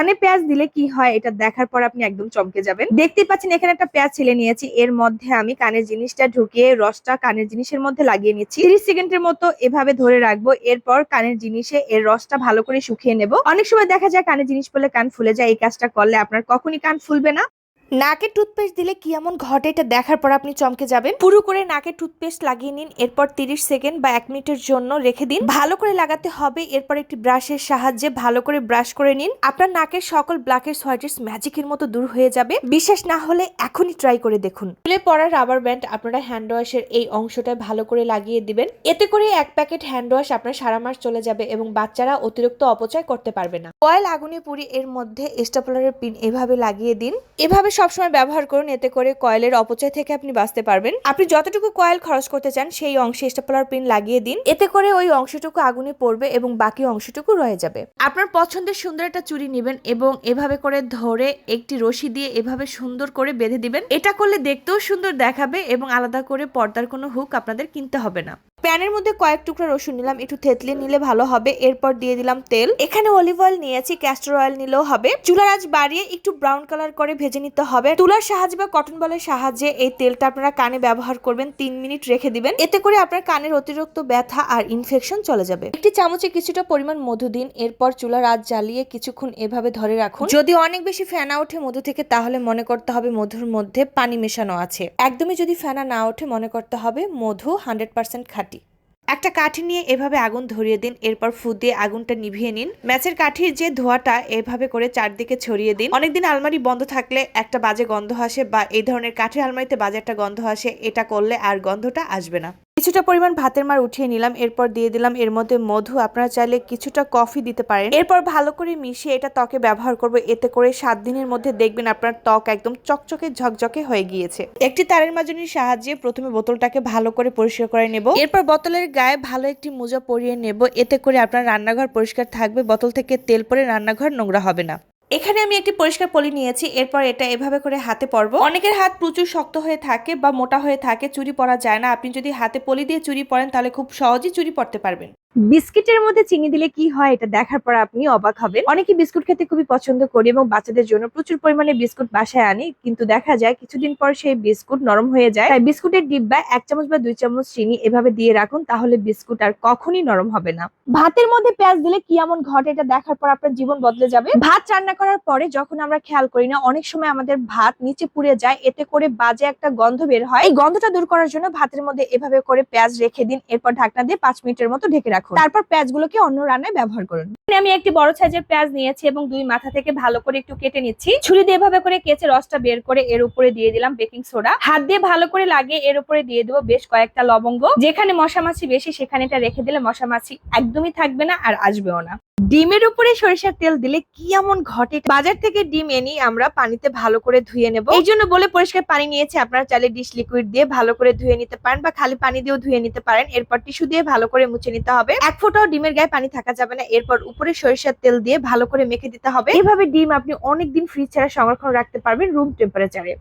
কানে পেঁয়াজ দিলে কি হয় এটা দেখার পর আপনি একদম চমকে যাবেন। দেখতে পাচ্ছেন এখানে একটা পেঁয়াজ ছেলে নিয়েছি। এর মধ্যে আমি কানের জিনিসটা ঢুকিয়ে রসটা কানের জিনিসের মধ্যে লাগিয়ে নিচ্ছি। তিরিশ সেকেন্ডের মতো এভাবে ধরে রাখব, এরপর কানের জিনিসে এর রসটা ভালো করে শুকিয়ে নেব। অনেক সময় দেখা যায় কানের জিনিস বলে কান ফুলে যায়, এই কাজটা করলে আপনার কখনই কান ফুলবে না। নাকে টুথপেস্ট দিলে কি এমন ঘটে এটা দেখার পর আপনি চমকে যাবেন? পুরো করে নাকে টুথপেস্ট লাগিয়ে নিন, এরপর 30 সেকেন্ড বা এক মিনিটের জন্য রেখে দিন। ভালো করে লাগাতে হবে, এরপর একটি ব্রাশের সাহায্যে ভালো করে ব্রাশ করে নিন। আপনার নাকের সকল ব্ল্যাকের হোয়াইটেস ম্যাজিকের মতো দূর হয়ে যাবে। বিশ্বাস না হলে এখনই ট্রাই করে দেখুন। চুলে পড়া রাবার ব্যান্ড আপনারা হ্যান্ড ওয়াশের এই অংশটা ভালো করে লাগিয়ে দিবেন। এতে করে এক প্যাকেট হ্যান্ড ওয়াশ আপনার সারা মাস চলে যাবে এবং বাচ্চারা অতিরিক্ত অপচয় করতে পারবে না। কয়েল আগুনে পুড়ি এর মধ্যে স্টাপলারের পিন এভাবে লাগিয়ে দিন। এভাবে সবসময় ব্যবহার করুন, এতে করে কয়েলের অপচয় থেকে আপনি বাঁচতে পারবেন। আপনি যতটুকু কয়েল খরচ করতে চান, সেই অংশে স্টাপলার পিন লাগিয়ে দিন। এতে করে ওই অংশটুকু আগুনে পড়বে এবং বাকি অংশটুকু রয়ে যাবে। আপনার পছন্দের সুন্দর একটা চুড়ি নেবেন এবং এভাবে করে ধরে একটি রশি দিয়ে এভাবে সুন্দর করে বেঁধে দিবেন। এটা করলে দেখতেও সুন্দর দেখাবে এবং আলাদা করে পর্দার কোনো হুক আপনাদের কিনতে হবে না। প্যানের মধ্যে কয়েক টুকরা রসুন নিলাম, একটু থেতলে নিলে ভালো হবে। এরপর দিয়ে দিলাম তেল। এখানে অলিভ অয়েল নিয়েছি ক্যাস্টর অয়েল নিলেও হবে। চুলার আঁচ বাড়িয়ে একটু ব্রাউন কালার করে ভেজে নিতে হবে। তুলার সাহায্যে বা কটন বলের সাহায্যে এই তেলটা আপনারা কানে ব্যবহার করবেন, তিন মিনিট রেখে দিবেন। এতে করে আপনার কানের অতিরিক্ত ব্যথা আর ইনফেকশন চলে যাবে। একটি চামচে কিছুটা পরিমাণ মধু দিন, এরপর চুলার আঁচ জ্বালিয়ে কিছুক্ষণ এভাবে ধরে রাখুন। যদি অনেক বেশি ফেনা ওঠে মধু থেকে, তাহলে মনে করতে হবে মধুর মধ্যে পানি মেশানো আছে। একদমই যদি ফেনা না ওঠে, মনে করতে হবে মধু হান্ড্রেড পার্সেন্ট খাঁটি। একটা কাঠি নিয়ে এভাবে আগুন ধরিয়ে দিন, এরপর ফু দিয়ে আগুনটা নিভিয়ে নিন। ম্যাচের কাঠির যে ধোঁয়াটা এভাবে করে চারদিকে ছড়িয়ে দিন। অনেকদিন আলমারি বন্ধ থাকলে একটা বাজে গন্ধ আসে বা এই ধরনের কাঠের আলমারিতে বাজে একটা গন্ধ আসে, এটা করলে আর গন্ধটা আসবে না। কিছুটা পরিমাণ ভাতের মার উঠিয়ে নিলাম, এরপর দিয়ে দিলাম এর মধ্যে মধু। আপনারা চাইলে কিছুটা কফি দিতে পারেন। এরপর ভালো করে মিশিয়ে এটা ত্বকে ব্যবহার করব। এতে করে সাত দিনের মধ্যে দেখবেন আপনার ত্বক একদম চকচকে ঝকঝকে হয়ে গিয়েছে। একটি তারের মাজনির সাহায্যে প্রথমে বোতলটাকে ভালো করে পরিষ্কার করে নেব। এরপর বোতলের গায়ে ভালো একটি মোজা পরিয়ে নেব। এতে করে আপনার রান্নাঘর পরিষ্কার থাকবে। বোতল থেকে তেল পরে রান্নাঘর নোংরা হবে না। এখানে আমি একটি পরিষ্কার পলি নিয়েছি, এরপর এটা এভাবে করে হাতে পরবো। অনেকের হাত প্রচুর শক্ত হয়ে থাকে বা মোটা হয়ে থাকে, চুরি পরা যায় না। আপনি যদি হাতে পলি দিয়ে চুরি পরেন, তাহলে খুব সহজেই চুরি পরতে পারবেন। বিস্কিটের মধ্যে চিনি দিলে কি হয় এটা দেখার পর আপনি অবাক হবেন। অনেকে বিস্কুট খেতে খুবই পছন্দ করি এবং বাচ্চাদের জন্য প্রচুর পরিমাণে বিস্কুট বাসায় আনি, কিন্তু দেখা যায় কিছুদিন পর সেই বিস্কুট নরম হয়ে যায়। তাই বিস্কুটের ডিব্বায় এক চামচ বা দুই চামচ চিনি এভাবে দিয়ে রাখুন, তাহলে বিস্কুট আর কখনই নরম হবে না। ভাতের মধ্যে পেঁয়াজ দিলে কি এমন ঘটে এটা দেখার পর আপনার জীবন বদলে যাবে? ভাত রান্না করার পরে যখন আমরা খেয়াল করি না, অনেক সময় আমাদের ভাত নিচে পুড়ে যায়, এতে করে বাজে একটা গন্ধ বের হয়। এই গন্ধটা দূর করার জন্য ভাতের মধ্যে এভাবে করে পেঁয়াজ রেখে দিন, এরপর ঢাকনা দিয়ে পাঁচ মিনিটের মতো ঢেকে রাখুন। তারপর পেঁয়াজগুলোকে অন্য রান্নায় ব্যবহার করুন। আমি একটি বড় সাইজের পেঁয়াজ নিয়েছি এবং দুই মাথা থেকে ভালো করে একটু কেটে নিচ্ছি। ছুরি দিয়ে এভাবে করে কেচে রসটা বের করে এর উপরে দিয়ে দিলাম বেকিং সোডা। হাত দিয়ে ভালো করে লাগিয়ে এর উপরে দিয়ে দেবো বেশ কয়েকটা লবঙ্গ। যেখানে মশা মাছি বেশি সেখানে এটা রেখে দিলে মশা মাছি একদমই থাকবে না আর আসবেও না। ডিমের উপরে সরিষার তেল দিলে কি এমন ঘটে? বাজার থেকে ডিম এনে আমরা পানিতে ভালো করে ধুয়ে নেব। এই জন্য বলে পরিষ্কার পানি নিয়েছি। আপনারা চাইলে ডিশ লিকুইড দিয়ে ভালো করে ধুয়ে নিতে পারেন বা খালি পানি দিয়েও ধুয়ে নিতে পারেন। এরপর টিস্যু দিয়ে ভালো করে মুছে নিতে হবে। এক ফোঁটাও ডিমের গায়ে পানি থাকা যাবে না। এরপর উপরে সরিষার তেল দিয়ে ভালো করে মেখে দিতে হবে। এভাবে ডিম আপনি অনেকদিন ফ্রিজ ছাড়া সংরক্ষণ রাখতে পারবেন রুম টেম্পারেচারে